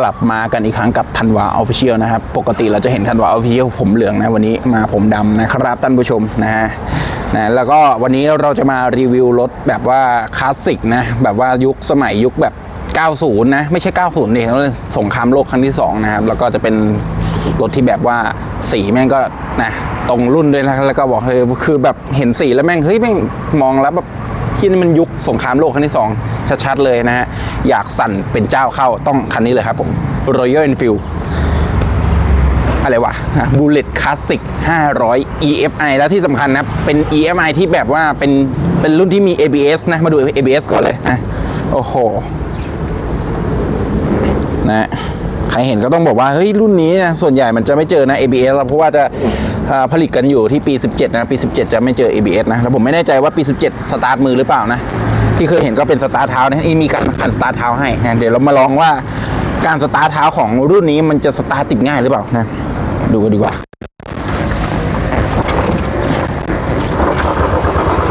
กลับมากันอีกครั้งกับธันวาออฟฟิเชียลนะครับ ปกติเราจะเห็นธันวาออฟฟิเชียลผมเหลืองนะ วันนี้มาผมดำนะครับท่านผู้ชมนะฮะนะแล้วก็วันนี้เราจะมารีวิวรถแบบว่าคลาสสิกนะแบบว่ายุคสมัยยุคแบบ 90 นะ ไม่ใช่ 90นี่สงครามโลกครั้งที่ 2 นะครับ แล้วก็จะเป็นรถที่แบบว่าสีแม่งก็นะตรงรุ่นด้วยนะแล้วก็บอกเลยคือแบบเห็นสีแล้วแม่งเฮ้ยแม่งมองแล้วแบบ ที่นี่มันยุคสงครามโลกครั้งที่ 2 ชัดๆ เลยนะฮะ อยากสั่นเป็นเจ้าเข้าต้องคันนี้เลยครับผม Royal Enfield อะไรวะบูเลตคลาสสิก500 EFI แล้วที่สำคัญนะเป็น EFI ที่แบบว่าเป็นเป็นรุ่นที่มี ABS นะ มาดู ABS ก่อนเลยนะโอ้โห นะใครเห็นก็ต้องบอกว่า เฮ้ย รุ่นนี้นะส่วนใหญ่มันจะไม่เจอนะ ABS เพราะว่าจะ ผลิตกันอยู่ที่ปี 17 นะปี 17 จะไม่เจอ ABS นะแล้วผมไม่แน่ใจว่าปี 17 สตาร์ทมือหรือเปล่านะ ที่เคยเห็นก็เป็นสตาร์ทเท้านะีมีการการสตาร์ทเท้าให้นะเดี๋ยวเรามาลองว่าการสตาร์ทเท้าของรุ่นนี้มันจะสตาร์ทติดง่ายหรือเปล่านะดูกันดีกว่า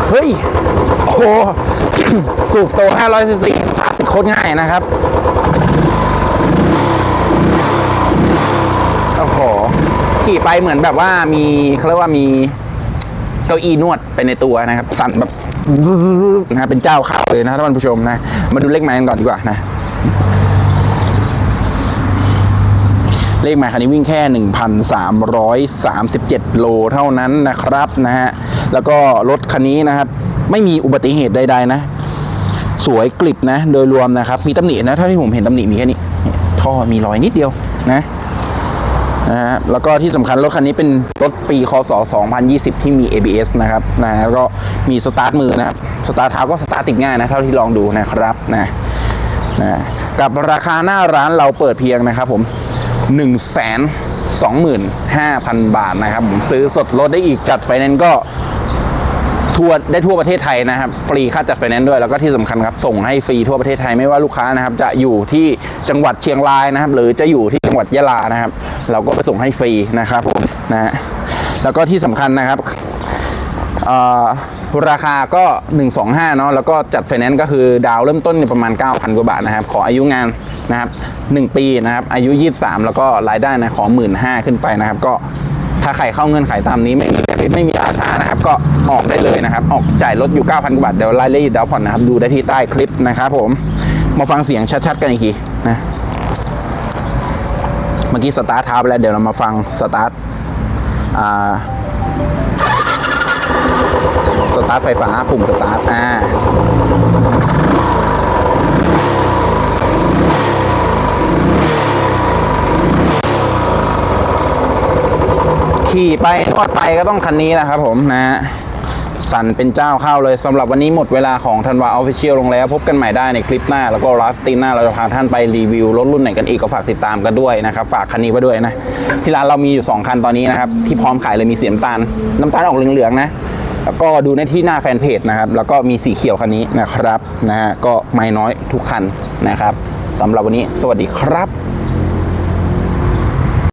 เฮ้ยโอ้สูบโต500ซีซีสตาร์ทโคตรง่ายนะครับ โอ้โห ขี่ไปเหมือนแบบว่ามีเขาเรียกว่ามีเก้าอี้นวดไปในตัวนะครับ สั่นแบบนะเป็นเจ้าข่าวเลยนะท่านผู้ชมนะ มาดูเลขไม้กันก่อนดีกว่านะ เลขไม้คันนี้วิ่งแค่ 1,337 โลเท่านั้นนะครับนะฮะแล้วก็รถคันนี้นะครับ ไม่มีอุบัติเหตุใดๆนะ สวยกลิบนะ โดยรวมนะครับ มีตำหนินะเท่าที่ผมเห็นตำหนิมีแค่นี้ท่อมีรอยนิดเดียวนะ นะฮะแล้วก็ที่สำคัญรถคันนี้เป็นรถปีคศ 2020 ที่มี ABS นะครับนะแล้วก็มีสตาร์ทมือนะครับสตาร์ทเท้าก็สตาร์ทติดง่ายนะเท่าที่ลองดูนะครับนะนะกับราคาหน้าร้านเราเปิดเพียงนะครับผม 1 2 5 0 0 0 บาทนะครับผมซื้อสดรถได้อีกจัดไฟแนนซ์ก็ ทั่วได้ทั่วประเทศไทยนะครับ ฟรีค่าจัดไฟแนนซ์ด้วยแล้วก็ที่สำคัญครับส่งให้ฟรีทั่วประเทศไทยไม่ว่าลูกค้านะครับ จะอยู่ที่จังหวัดเชียงรายนะครับ หรือจะอยู่ที่จังหวัดยะลานะครับ เราก็ไปส่งให้ฟรีนะครับผมนะฮะแล้วก็ที่สำคัญนะครับเอ่อราคาก็ 125 เนาะแล้วก็จัดไฟแนนซ์ก็คือดาวเริ่มต้นประมาณ 9,000 กว่าบาทนะครับ ขออายุงานนะครับ1ปีนะครับ อายุ 23 แล้วก็รายได้นะขอ 15,000ขึ้นไปนะครับ ก็ถ้าใครเข้าเงื่อนไขตามนี้ไม่มี ไม่มีราชานะครับ ก็ออกได้เลยนะครับ ออกจ่ายรถอยู่ 9,000กว่าบาทเดี๋ยวรายละเอียดดาวผ่อนนะครับ ดูได้ที่ใต้คลิปนะครับผม มาฟังเสียงชัดๆ กันอีกทีนะ เมื่อกี้สตาร์ทเท้าไปแล้วเดี๋ยวเรามาฟังสตาร์ทอ่าสตาร์ทไฟฟ้าปุ่มสตาร์ทอ่า ขี่ไปนวดไปก็ต้องคันนี้แหละครับผมนะฮะสั่นเป็นเจ้าเข้าเลยสำหรับวันนี้หมดเวลาของธันวาออฟฟิเชียลลงแล้ว พบกันใหม่ได้ในคลิปหน้า แล้วก็ไลฟ์สตรีมหน้าเราจะพาท่านไปรีวิวรถรุ่นไหนกันอีกก็ฝากติดตามกันด้วยนะครับ ฝากคันนี้ไว้ด้วยนะ ที่ร้านเรามีอยู่ 2 คันตอนนี้นะครับ ที่พร้อมขายเลยมีสีน้ำตาล น้ำตาลออกเหลืองๆนะ แล้วก็ดูในที่หน้าแฟนเพจนะครับ แล้วก็มีสีเขียวคันนี้นะครับนะฮะก็ไม่น้อยทุกคันนะครับสำหรับวันนี้ สวัสดีครับ